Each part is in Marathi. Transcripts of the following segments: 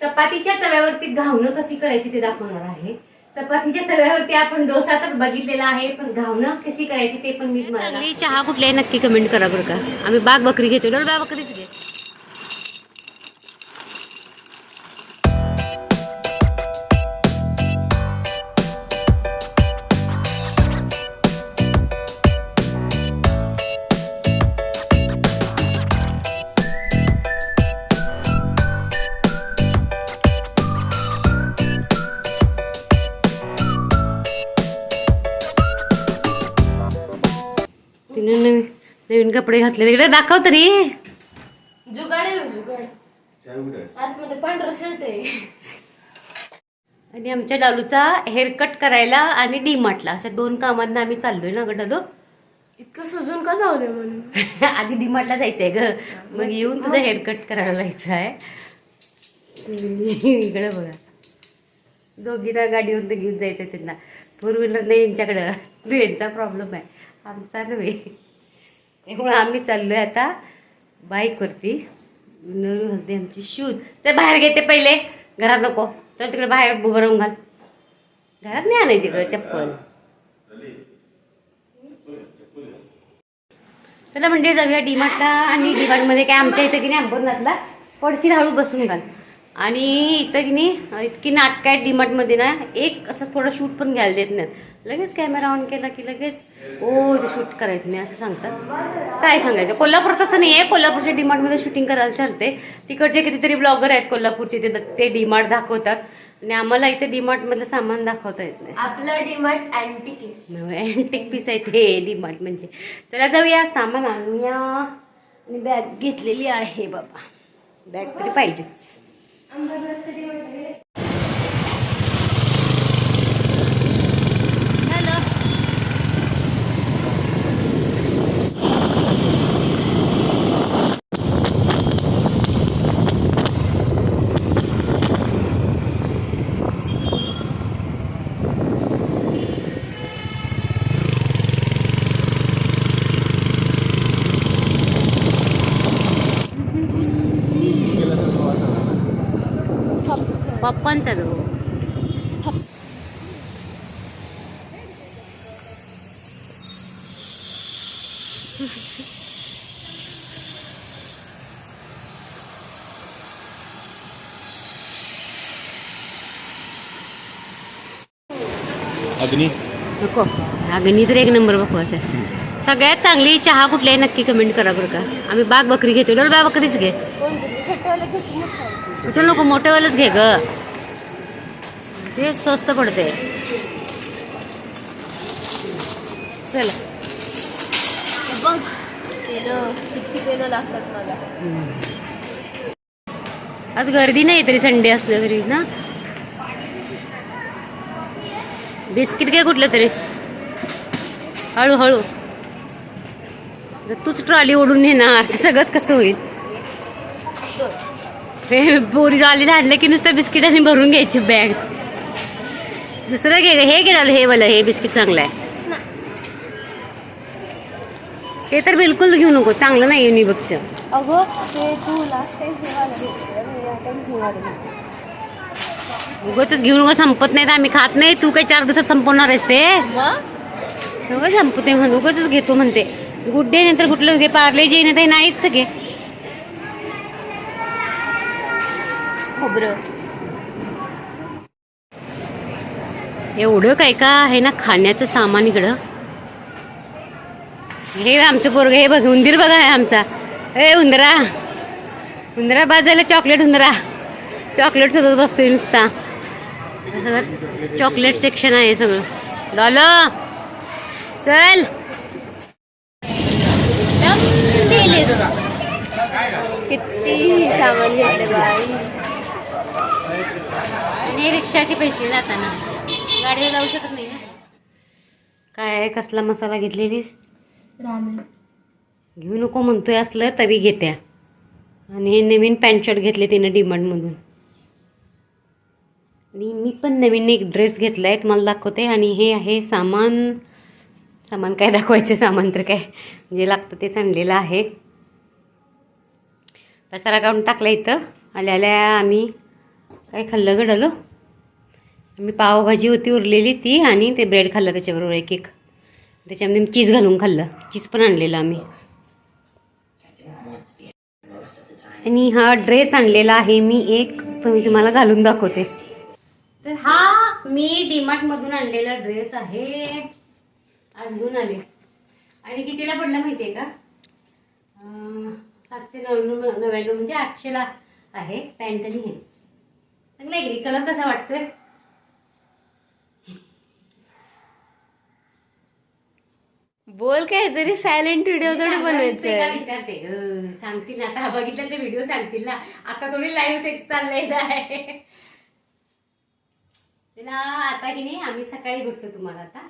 चपातीच्या तव्यावरती घावणं कशी करायची ते दाखवणार आहे. चपातीच्या तव्यावरती आपण डोसा तर बघितलेला आहे पण घावणं कशी करायची ते पण मी चहा कुठली नक्की कमेंट करा बरं का. आम्ही बाग बकरी घेतो डोल बाग बकरीच घे. नवीन कपडे घातले तिकडे दाखव तरी. जुगाड आहे जुगाड. आतमध्ये पांढरा शर्ट आहे. आणि आमच्या डालूचा हेअरकट करायला आणि डीमार्टला. अशा दोन कामांना आम्ही चाललोय ना ग डालू? इतकं सजून का जाऊ म्हणून? आधी डीमार्टला जायचंय ग. मग येऊन तुझं हेअरकट करायला जायचं आहे. इकडे बघा. दोघीला गाडीवर घेऊन जायचं त्यांना. फोर व्हीलर नाही यांच्याकडं. तो यांचा प्रॉब्लेम आहे. आमचा नव्हे. त्यामुळं आम्ही चाललोय आता. बाईकवरती नरू हल्दी आमची शूज. ते बाहेर घेते पहिले. घरात नको. तर तिकडे बाहेर उभं राहून घाल. घरात नाही आणायची ग चप्पल. चला म्हणजे जाऊया डीमार्टला आणि डीमार्टमध्ये काय आमच्या इथं की नाही अंबरनाथला. पडशील हळू बसून घाल. आणि इथं की नाही इतकी नाटक आहेत डीमार्टमध्ये ना एक असं थोडं शूट पण घ्यायला देत नाहीत. लगेच कॅमेरा ऑन केला की लगेच ओ ते शूट करायचं नाही असं सांगतात. काय सांगायचं? कोल्हापूर तसं नाही आहे कोल्हापूरच्या डीमार्टमध्ये शूटिंग करायला चालते. तिकडचे कितीतरी ब्लॉगर आहेत कोल्हापूरचे ते ते डीमार्ट दाखवतात. आणि आम्हाला इथे डीमार्टमधलं सामान दाखवता येत नाही. आपलं डिमार्ट अँटिक अँटिक पीस आहे ते डीमार्ट म्हणजे. चला जाऊया सामान आणूया. आणि बॅग घेतलेली आहे बाबा. बॅग तरी पाहिजेच. तो अग्नी. नको. अग्नी तर एक नंबर बकवास आहे सगळ्यात चांगली चहा कुठली आहे नक्की कमेंट करा बरं का. आम्ही बाग बकरी घेतो डोल बाग बकरीच घे. नको मोठेवालंच घे ग. ते स्वस्त पडते. चल. बघ तेलं किती तेलं लागतात मला. आज गर्दी नाही तरी संडे असलं तरी ना? बिस्किट घे कुठलं तरी. हळूहळू. तूच ट्रॉली ओढून नेणार सगळंच कसं होईल? हे बोरी ट्रॉली आणलं की नुसतं बिस्किटाने भरून घ्यायची बॅग. दुसरं घे हे घे हे वालं हे बिस्किट चांगलं आहे. ते तर बिलकुल घेऊ नको चांगलं नाही युनिबकचं अगं ते तू लास्ट टाइम घेवायला घेतलं मी या टाइम घेवायला घेतलं उगाच घेऊ नको संपत नाही आम्ही खात नाही. तू काही चार दिवसात संपवणार आहेस ते? उगाच संपते म्हण उगाच घेतो म्हणते. गुड डे नंतर कुठलं घे पार्ले जे नाही नाहीच घे. खोबरं. एवढं काय का आहे ना खाण्याचं सामान इकडं? हे आमचं पोरग हे बघ उंदीर बघा आहे आमचा. ए उंदरा. उंदरा बाजायला चॉकलेट उंदरा. चॉकलेट शोधत बसतोय नुसता. सगळं चॉकलेट सेक्शन आहे सगळं. डॉलो चल. किती सामान घेतलं बाई. आणि रिक्षाचे पैसे जाताना. गाडीला जाऊ शकत नाही ना. काय कसला मसाला घेतलेलीस? रामेन. घेऊ नको म्हणतोय असलं तरी घेत्या. आणि हे नवीन पॅन्ट शर्ट घेतले तिनं डिमांडमधून आणि मी पण नवीन एक ड्रेस घेतला आहे तुम्हाला दाखवते. आणि हे आहे सामान. सामान काय दाखवायचं सामान तर काय? जे लागतं तेच आणलेलं आहे. पसारा काढून टाकला इथं. आल्या आल्या आम्ही काय खाल्लं गं डालो मी पावभाजी होती उरलेली ती आणि ते ब्रेड खाल्लं त्याच्याबरोबर एक एक. त्याच्यामध्ये चीज घालून खाल्लं. चीज पण आणलेलं आम्ही. आणि हा ड्रेस आणलेला आहे मी एक तो मी तुम्हाला घालून दाखवते. तर हा मी डीमार्ट मधून आणलेला ड्रेस आहे. आज घेऊन आले. आणि कितीला पडला माहितीये का? सातशे नव्याण्णव नव्याण्णव म्हणजे आठशेला आहे. पॅन्ट आणि हे. चांगलं आहे की कलर कसा वाटतोय? बोल काय तरी सायलेंट व्हिडिओ थोडी बनवायचं. विचारते. सांगतील ना. आता बघितलं ते व्हिडिओ सांगतील ना. आता थोडी लाईव्ह सेक्स चाललेला आहे तिला आता की नाही आम्ही सकाळी बसतो तुम्हाला आता.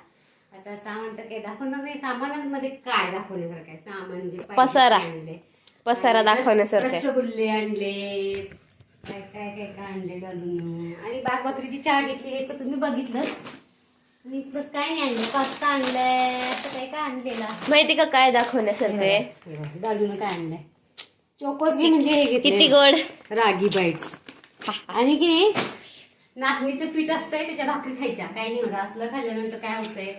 आता सामान तर काय दाखवणार नाही. सामानांमध्ये काय दाखवण्यासारखं आहे? सामान जे पाहिजे ते पसारा. आणले. पसारा आणि रस- दाखवण्यासारखं आहे. रसगुल्ले आणले. काय काय काय काय आणले घालून? आणि बागबकरीची चहा घेतली. हे तर तुम्ही बघितलंच. आणि प्लस काय नाही आणलं पास्ता आणलाय असं काय काय आणलेला माहिती का काय दाखवण्यासारखं आहे काय आणलंय? चोकोसगी म्हणजे हे घेतलंय. किती गोड. रागी बाईट्स. आणि की नाही नाचणीचं पीठ असतंय त्याच्या भाकरी खायच्या. काय नाही होत असलं खाल्ल्यानंतर काय होतंय?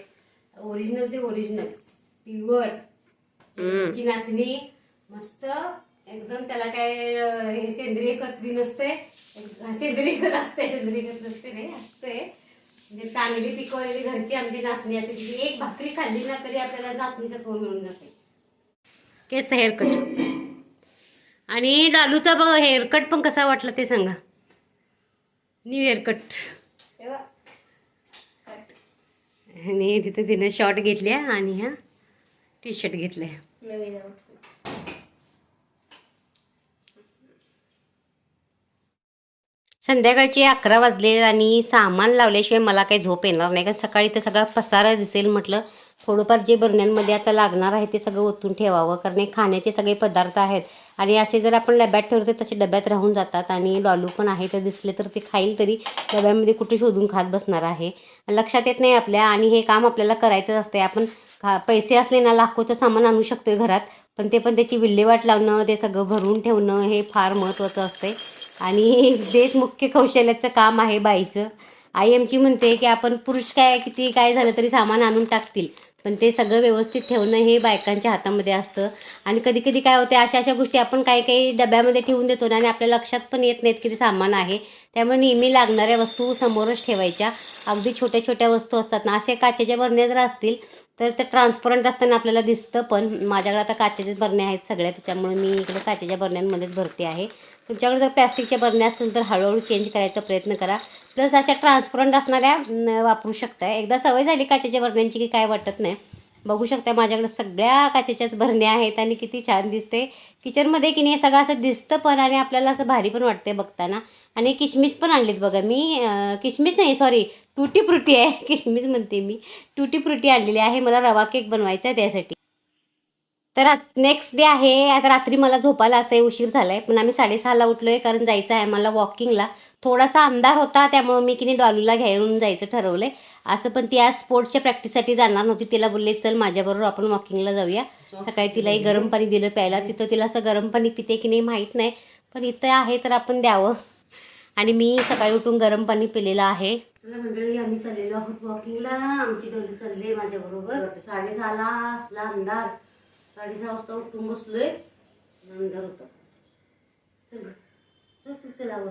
ओरिजिनल ते ओरिजिनल प्युअर ची नाचणी. मस्त. एकदम त्याला काय अं, हे सेंद्रिय खत बी नसते सेंद्रिय खत असते सेंद्रिय खत नसते नाही असते म्हणजे चांगली पिकवलेली घरची आमची नाचणी असते ती एक भाकरी खाल्ली ना तरी आपल्याला नाचणीचं पोळ मिळून जाते. केस हेअरकट. आणि डालूचा बघ हेअरकट पण कसा वाटला ते सांगा. New haircut. आणि तिथे तिने शॉर्ट घेतल्या आणि ह्या टी शर्ट घेतल्या. संध्याकाळचे अकरा वाजले आणि सामान लावल्याशिवाय मला काही झोप येणार नाही. कारण सकाळी ते सगळा पसारा दिसेल म्हटलं. थोडंफार जे बरण्यांमध्ये आता लागणार आहे ते सगळं ओतून ठेवावं. कारण खाण्याचे सगळे पदार्थ आहेत. आणि असे जर आपण डब्यात ठेवले तर तसे डब्यात राहून जातात. आणि डॉलू पण आहे तर दिसले तर ते खाईल तरी डब्यामध्ये कुठे शोधून खात बसणार आहे. लक्षात येत नाही आपल्या. आणि हे काम आपल्याला करायचंच असते आपण खा पैसे असले ना लाखोचं सामान आणू शकतोय घरात. पण ते पण त्याची विल्हेवाट लावणं ते सगळं भरून ठेवणं हे फार महत्त्वाचं असते आणि तेच मुख्य कौशल्याचं काम आहे बाईचं. आई आमची म्हणते की आपण पुरुष काय किती काय झालं तरी सामान आणून टाकतील. पण ते सगळं व्यवस्थित ठेवणं हे बायकांच्या हातामध्ये असतं. आणि कधी कधी काय होते अशा अशा गोष्टी आपण काही काही डब्यामध्ये ठेवून देतो ना आणि आपल्या लक्षात पण येत नाहीत की ते सामान आहे. त्यामुळे नेहमी लागणाऱ्या वस्तू समोरच ठेवायच्या. अगदी छोट्या छोट्या वस्तू असतात ना असे काचेच्या बरण्या जर असतील तर ते ट्रान्सपरंट असताना आपल्याला दिसतं पण माझ्याकडे आता काचेच्याच बरण्या आहेत सगळ्या त्याच्यामुळे मी इकडे काचेच्या बरण्यांमध्येच भरते आहे. तुमच्याकडे जर प्लॅस्टिकच्या बरण्या असतील तर हळूहळू चेंज करायचा प्रयत्न करा. प्लस अशा ट्रान्सपरंट असणाऱ्या वापरू शकता. एकदा सवय झाली काचेच्या बरण्यांची की काय वाटत नाही. बघू शकता माझ्याकडे सगळ्या काचेच्याच भरण्या आहेत आणि किती छान दिसते किचनमध्ये की नाही सगळं असं दिसतं पण आणि आपल्याला असं भारी पण वाटते बघताना. आणि किशमिश पण आणलीच बघा मी. किशमिश नाही सॉरी टुटी फ्रुटी आहे. किशमिश म्हणते मी. टुटी फ्रुटी आणलेली आहे. मला रवा केक बनवायचा आहे त्यासाठी. तर नेक्स्ट डे आहे. आता रात्री मला झोपायला असं उशीर झाला आहे पण आम्ही साडेसहाला उठलो आहे कारण जायचं आहे मला वॉकिंगला थोडासा अंधार होता त्यामुळे मी किनी डॉलूला घेऊन जायचं ठरवलंय. असं पण ती आज स्पोर्ट्सच्या प्रॅक्टिससाठी जाणार नव्हती तिला बोलले चल माझ्याबरोबर आपण वॉकिंगला जाऊया. सकाळी तिलाही गरम पाणी दिलं प्यायला. तिथं तिला असं गरम पाणी पिते की नाही माहीत नाही पण इथं आहे तर आपण द्यावं. आणि मी सकाळी उठून गरम पाणी पिलेलं आहे. चला मंडळी आम्ही चाललेलो आहोत वॉकिंगला. आमची डोली चालली माझ्याबरोबर. साडेसहाला असला अंधार. साडेसहा वाजता उठून बसलोय. अंधार होता. चल चल चल चलावर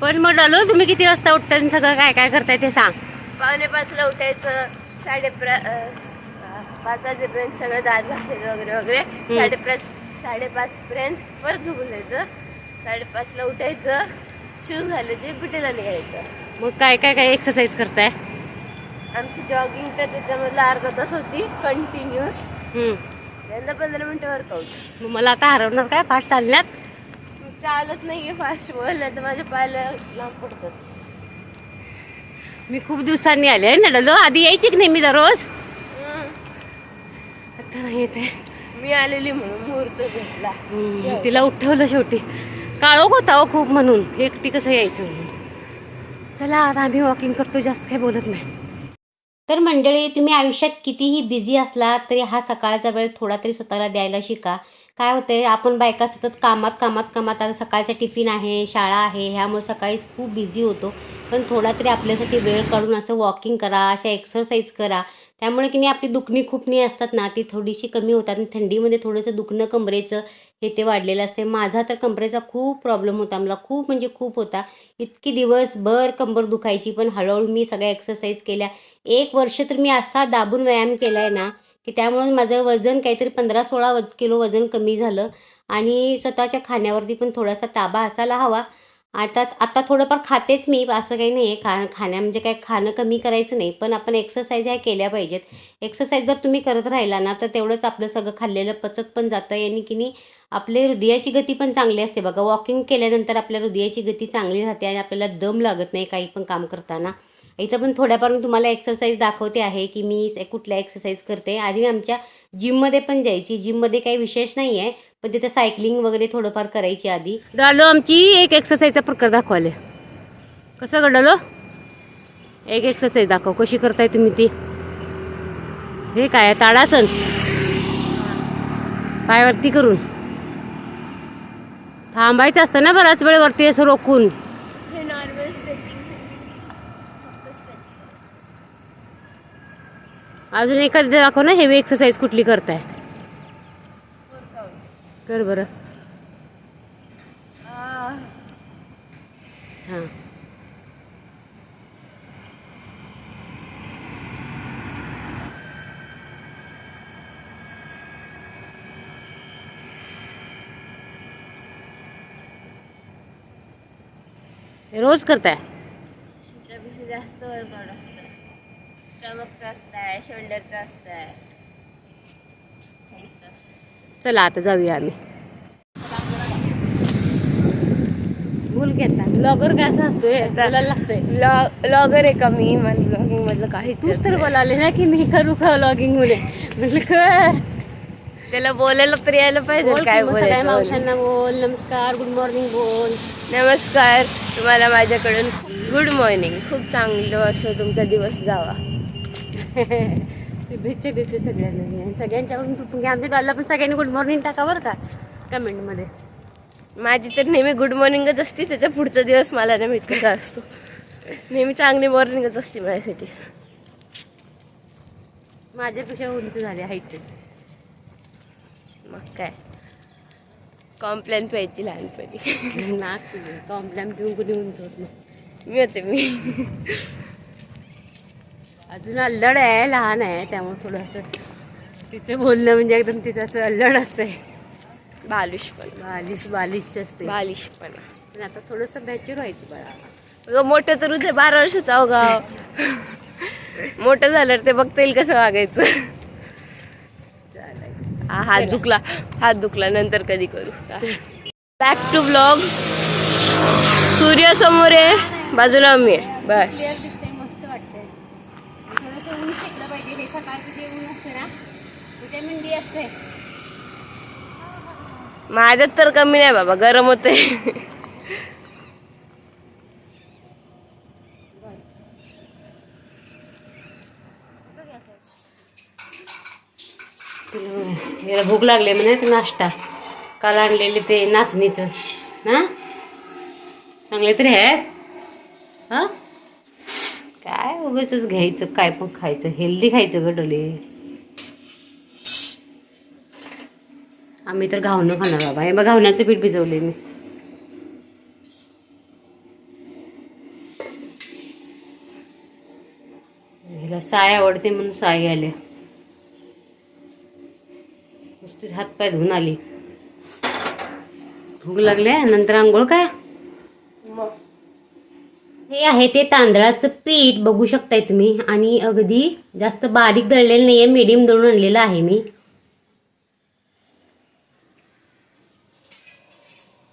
पण मग तुम्ही किती वाजता उठता आणि सगळं काय काय करताय ते सांग. पावणे पाचला उठायचं साडे पाच वाजेपर्यंत सगळं दात घासायचं वगैरे वगैरे. साडेपाच साडेपाच पर्यंत परत झोपून जायचं. साडेपाचला उठायचं शूज घालायचे पिटेला निघायचं. मग काय काय काय एक्सरसाइज करताय? आमची जॉगिंग तर त्याच्यामधला अर्धा तास होती कंटिन्युअस हम्म. त्यांना पंधरा मिनिटं वर्कआउट मग मला आता हरवणार काय? फास्ट चालण्यात चालत नाहीये फास्ट बोललं तर माझ्या पायाला लांब पडतात. मी खूप दिवसांनी आले आहे नडलो आधी यायची की नेहमी दररोज? हम्म. आता नाही येत आहे. मी आलेली म्हणून मुहूर्त भेटला. हम्म, तिला उठवलं शेवटी. काळोख होता हो खूप म्हणून. एकटी कसं यायचं? म्हणून. चला आता आम्ही वॉकिंग करतो जास्त काही बोलत नाही. तर मंडळी तुम्ही आयुष्यात कितीही बिझी असला तरी हा सकाळचा वेळ थोडा तरी स्वतःला द्यायला शिका. काय होतंय आपण बायका सतत कामात कामात कामात आता सकाळचा टिफिन आहे शाळा आहे ह्यामुळे सकाळीच खूप बिझी होतो. पण थोडा तरी आपल्यासाठी वेळ काढून असं वॉकिंग करा अशा एक्सरसाइज करा. त्यामुळे की नाही आपली दुखणी खुपणी असतात ना ती थोडीशी कमी होतात आणि थंडीमध्ये थोडंसं दुखणं कमरेचं हे ते वाढलेलं असते. माझा तर कंबरेचा खूप प्रॉब्लेम होता. मला खूप म्हणजे खूप होता. इतकी दिवसभर कंबर दुखायची पण हळूहळू मी सगळ्या एक्सरसाइज केल्या. एक वर्ष तर मी असा दाबून व्यायाम केला आहे ना की त्यामुळे माझं वजन काहीतरी पंधरा सोळा वज किलो वजन कमी झालं. आणि स्वतःच्या खाण्यावरती पण थोडासा ताबा असायला हवा. आता आता थोडंफार खातेच मी असं काही नाही आहे खा खाण्या म्हणजे काय खाणं कमी करायचं नाही. पण आपण एक्सरसाइज ह्या केल्या पाहिजेत. एक्सरसाइज जर तुम्ही करत राहिला ना तर तेवढंच आपलं सगळं खाल्लेलं पचत पण जातं. आणि की नाही आपले हृदयाची गती पण चांगली असते. बघा वॉकिंग केल्यानंतर आपल्या हृदयाची गती चांगली राहते आणि आपल्याला दम लागत नाही काही पण काम करताना. इथं पण थोड्याफार मी तुम्हाला एक्सरसाइज दाखवते आहे की मी कुठल्या एक्सरसाइज करते. आधी मी आमच्या जिममध्ये पण जायची. जिममध्ये काही विशेष नाही आहे पण तिथं सायकलिंग वगैरे थोडंफार करायची आधी. डालो आमची एक एक्सरसाइजचा प्रकार दाखवाले कसं घडलो एक एक्सरसाइज दाखव. कशी करताय तुम्ही ती? हे काय ताडासन. पायवरती करून. थांबायचं असतं ना बराच वेळ वरती असं रोखून हे नॉर्मल स्ट्रेचिंग फक्त स्ट्रेचिंग अजून एखादी दाखव ना हेवी एक्सरसाइज कुठली करताय. कर बरं. हां. रोज करताय? जास्त वर्कआउट असतं. स्टमकचं असतंय शोल्डरचं असतंय. chestचं असतंय. चला आता जाऊया आम्ही. बोल घेता ब्लॉगर काय असं असतोय? बोलायला लागतंय. ब्लॉग ब्लॉगर आहे का मी? ब्लॉगिंग मधलं काहीच तूच तर बोलाले ना की मी करू का ब्लॉगिंगमध्ये म्हटलं कर. त्याला बोलायला तर यायला पाहिजे. काय बोलायचं मावशांना बोल. नमस्कार गुड मॉर्निंग बोल. नमस्कार. तुम्हाला माझ्याकडून गुड मॉर्निंग खूप चांगलं वर्ष तुमचा दिवस जावा. शुभेच्छा देते सगळ्यांना. आणि सगळ्यांच्याकडून तू पण घे आमच्या डॉलला पण सगळ्यांनी गुड मॉर्निंग टाका बरं का कमेंटमध्ये माझी तर नेहमी गुड मॉर्निंगच असते त्याचा पुढचा दिवस मला नाही माहीत कसा असतो. नेहमी चांगली मॉर्निंगच असते माझ्यासाठी. माझ्यापेक्षा उंच झाली हाईट मग काय? कॉम्प्लेन प्यायची लहानपणी. नाक तुझं. कॉम्प्लॅम पिऊन कुणी उंच होत नाही. मी होते मी. अजून अल्लड आहे लहान आहे त्यामुळे थोडंसं तिचं बोलणं म्हणजे एकदम तिचं असं अल्लड असतंय. बालिशपणा. बालिश बालिश असते. बालिशपणा. पण आता थोडंसं मॅच्युअर व्हायचं बाळा मोठं तर उद्या बारा वर्षाचा हो गाव मोठं झालं ते बघता येईल कसं वागायचं. चालायचं. हा हात दुखला हात दुखला नंतर कधी करू. बॅक टू ब्लॉग सूर्य समोर आहे बाजूला मी आहे. बस दिसतंय मस्त वाटतंय थोडंसं ऊन शेकलं पाहिजे हे सकाळचं जे ऊन असते ना डी असते. माझ्यात तर कमी नाही बाबा गरम होते याला भूक लागली म्हणे ते नाश्ता. काल आणलेले ते नाचणीचं. ना चांगले तरी आहेत. हां? काय उगाच घ्यायचं काय पण खायचं. हेल्दी खायचं ग आम्ही तर घावणं खाणार बाबा. हे बघ घावण्याचं पीठ भिजवले मी. हिला साय आवडते म्हणून साय घ्यायला. नुसते हातपाय धुवून आली. भूक लागले नंतर आंघोळ काय हे आहे ते तांदळाचं पीठ. बघू शकताय तुम्ही. आणि अगदी जास्त बारीक दळलेलं नाहीये. मीडियम दळून आणलेलं आहे मी.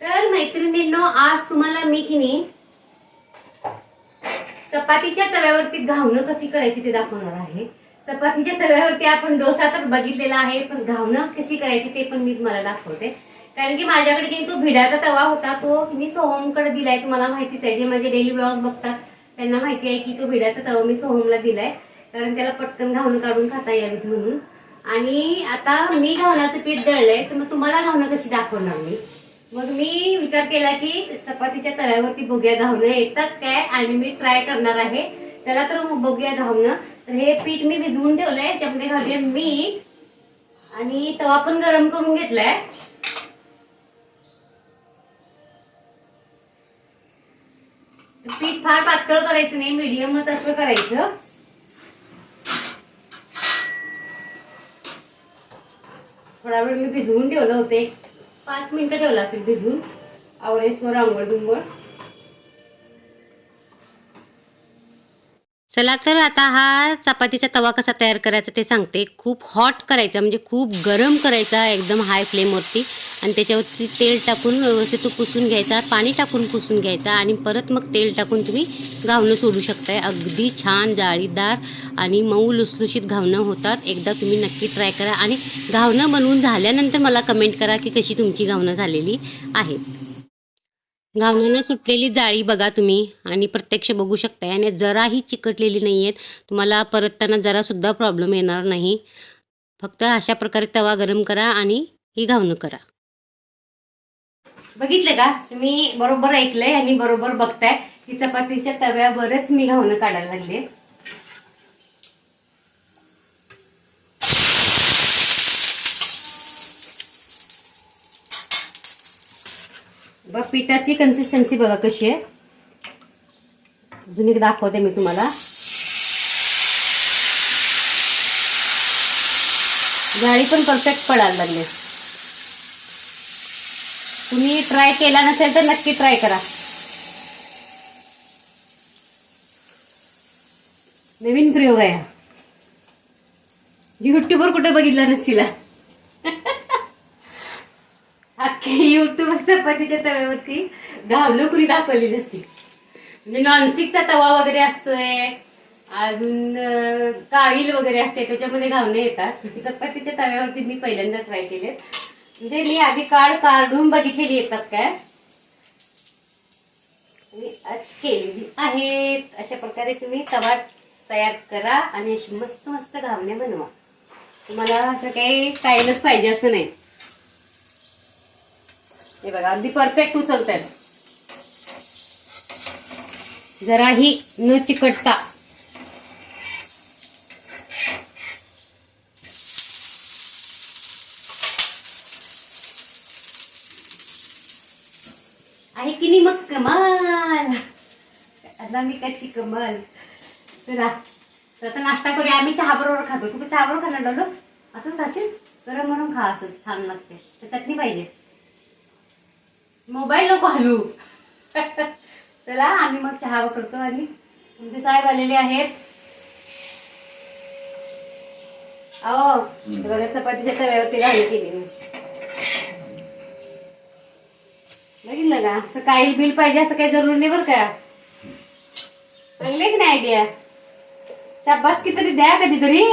तर मैत्रिणींनो आज तुम्हाला मी की नाही चपातीच्या तव्यावरती घावणं कशी करायची ते दाखवणार आहे. चपातीच्या तव्यावरती आपण डोसा तर बघितलेला आहे पण घावणं कशी करायची ते पण मी तुम्हाला दाखवते. कारण की माझ्याकडे की तो भिडाचा तवा होता तो मी सोहमकडे दिलाय तुम्हाला माहितीच आहे. जे माझे डेली ब्लॉग बघतात त्यांना माहिती आहे की तो भिडाचा तवा मी सोहमला दिलाय. कारण त्याला पटकन घावणं काढून खाता यावीत म्हणून. आणि आता मी घावणाचं पीठ दळलंय तर मग तुम्हाला घावणं कशी दाखवणार मी? मग मी विचार केला की चपातीच्या तव्यावरती भोग्या घावणं येतात काय आणि मी ट्राय करणार आहे. चला तर बोग्या घावणं. तर हे पीठ मी भिजवून ठेवलंय याच्यामध्ये घालूया मी आणि तवा पण गरम करून घेतलाय. पीठ फार पातळ करायचं नाही मीडियमच असं करायचं. थोडा वेळ मी भिजवून ठेवलं होते. पाच मिनिटं ठेवला असेल भिजून. आवरेसवर आंघोळ बिंगोळ. चला तर आता हा चपातीचा तवा कसा तयार करायचा ते सांगते. खूप हॉट करायचा म्हणजे खूप गरम करायचा एकदम हाय फ्लेमवरती आणि त्याच्यावरती तेल टाकून व्यवस्थित तो पुसून घ्यायचा पाणी टाकून पुसून घ्यायचा आणि परत मग तेल टाकून तुम्ही घावणं सोडू शकताय. अगदी छान जाळीदार आणि मऊ लुसलुशीत घावणं होतात. एकदा तुम्ही नक्की ट्राय करा आणि घावणं बनवून झाल्यानंतर मला कमेंट करा की कशी तुमची घावणं झालेली आहेत. घावण्याने सुटलेली जाळी बघा तुम्ही आणि प्रत्यक्ष बघू शकताय आणि जराही चिकटलेली नाही आहेत तुम्हाला परतताना जरासुद्धा प्रॉब्लेम येणार नाही. फक्त अशा प्रकारे तवा गरम करा आणि ही घावणं करा. बघितलं का? तुम्ही बरोबर ऐकलंय आणि बरोबर बघताय. की चपातीच्या तव्यावरच मी घावणं काढायला लागले बघ पिठाची कन्सिस्टन्सी बघा कशी आहे. अजून एक दाखवते मी तुम्हाला. जाळी पण परफेक्ट पडायला लागले तुम्ही ट्राय केला नसेल तर नक्की ट्राय करा. नवीन प्रयोग आहे यूट्यूबवर युट्यूबवर कुठे बघितला नसतीला अख्खे युट्यूबवर चपातीच्या तव्यावरती घावणं कुणी दाखवली नसती. म्हणजे नॉनस्टिकचा तवा वगैरे असतोय अजून काळील वगैरे असते त्याच्यामध्ये घावणे येतात. चपातीच्या तव्यावरती मी पहिल्यांदा ट्राय केले म्हणजे मी आधी काढ काढून बघितलेली येतात काय? मी आज केलेली आहेत. अशा प्रकारे तुम्ही तवा तयार करा आणि अशी मस्त मस्त घावणे बनवा. तुम्हाला असं काही स्टाईलच पाहिजे असं नाही. हे बघा अगदी परफेक्ट उचलत आहेत जराही न चिकटता. आहे की नाही मग कमाल? आता मी कच्ची कमाल. चला तर आता नाश्ता करूया. आम्ही चहा बरोबर खातो. तू चहा बरोबर खाणार डोलो? असंच खाशील? गरम गरम खा असं छान लागते. तर चटणी पाहिजे. मोबाईल नको हलू चला आम्ही मग चहा करतो आणि तुमचे साहेब आलेले आहेत. अहो हे बघा चपातीच्या तव्यावरती घालू केली मी आपल्याला का असं काही बिल पाहिजे असं काही जरुरी नाही बरं का. चांगले की नाही आयडिया शाबास कितीतरी द्या कधीतरी.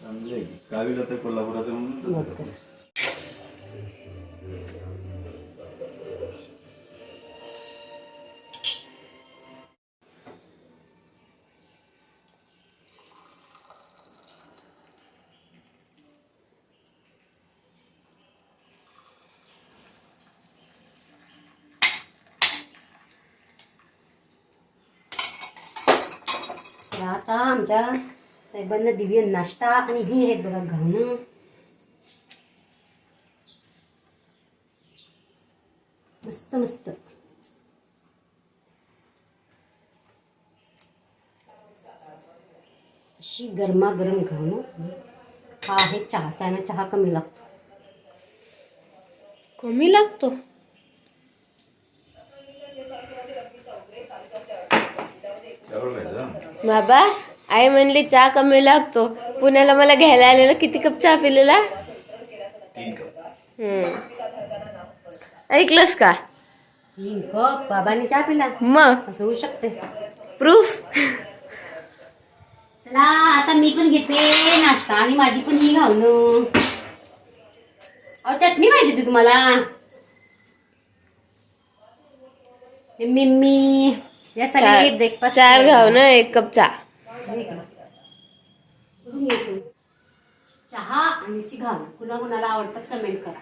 चांगली आहे. की. गावी कोल्हापुरात आमच्या साहेबांना दिव्य नाश्ता आणि ही आहेत बघा घावणं मस्त मस्त. अशी गरमागरम घावणं हा आहे चहा त्यानं चहा कमी लागतो. कमी लागतो? बाबा? आई म्हणली चहा कमी लागतो. पुण्याला मला घ्यायला आलेला किती कप चहा पिलेला? तीन कप. हम्म. ऐकलंस का? तीन कप? बाबांनी चहा पिला? मग? असं होऊ शकते प्रूफ चला आता मी पण घेते नाश्ता आणि माझी पण ही अहो चटणी पाहिजे होती तुम्हाला. मिम्मी या सगळे ब्रेकफास्ट चार घाव ना एक कप चहा. चहा आणि अशी घाल कुणा कुणाला आवडतात कमेंट करा.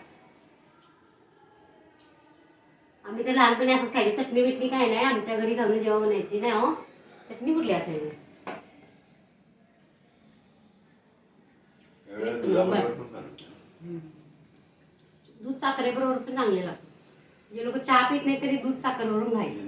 आम्ही तर लहानपणी असंच खायची. चटणी बिटणी काय नाही आमच्या घरी घालून जेव्हा बनायची नाही हो? चटणी कुठली चालतं. दूध साखरेबरोबर पण चांगले लागतं. जे लोक चहा पित नाही तरी दूध साखरेवरून घालायचं.